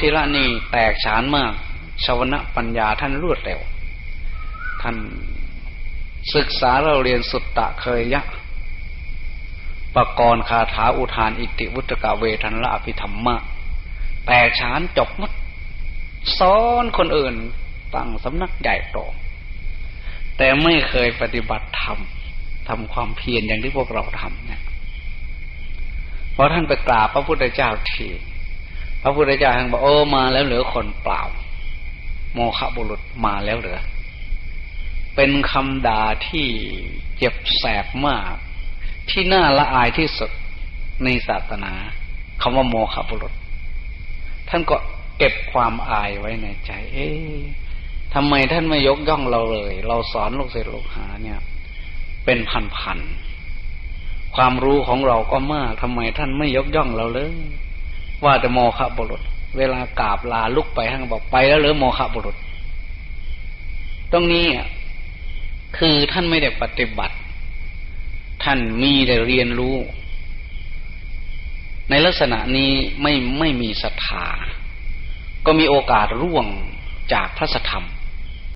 ธิละนี่แตกฉานมากชาวนะปัญญาท่านรวดเร็ว ท่านศึกษาเราเรียนสุตตะเคยยะปกรณ์คาถาอุทานอิติวุตกะเวทันละอภิธรรมะ แตกฉานจบมดสอนคนอื่นตั้งสำนักใหญ่โตแต่ไม่เคยปฏิบัติธรรมทำความเพียรอย่างที่พวกเราทำเนี่ยพอท่านไปกราบพระพุทธเจ้าที พระพุทธเจ้าท่านบอกโอ้มาแล้วเหลือคนเปล่า โมฆะบุรุษมาแล้วเหลือ เป็นคำด่าที่เจ็บแสบมาก ที่น่าละอายที่สุดในศาสนาคำว่าโมฆะบุรุษ ท่านก็เก็บความอายไว้ในใจ เอ๊ะทำไมท่านไม่ยกย่องเราเลย เราสอนลูกศิษย์ลูกหาเนี่ย เป็นพันๆความรู้ของเราก็มากทำไมท่านไม่ยกย่องเราเลย ว่าแต่โมฆะบุรุษ เวลากราบลาลุกไปท่านบอกไปแล้วหรือโมฆะบุรุษ ตรงนี้คือท่านไม่ได้ปฏิบัติ ท่านมีแต่เรียนรู้ ในลักษณะนี้ไม่ไม่มีศรัทธาก็มีโอกาสร่วงจากพระธรรม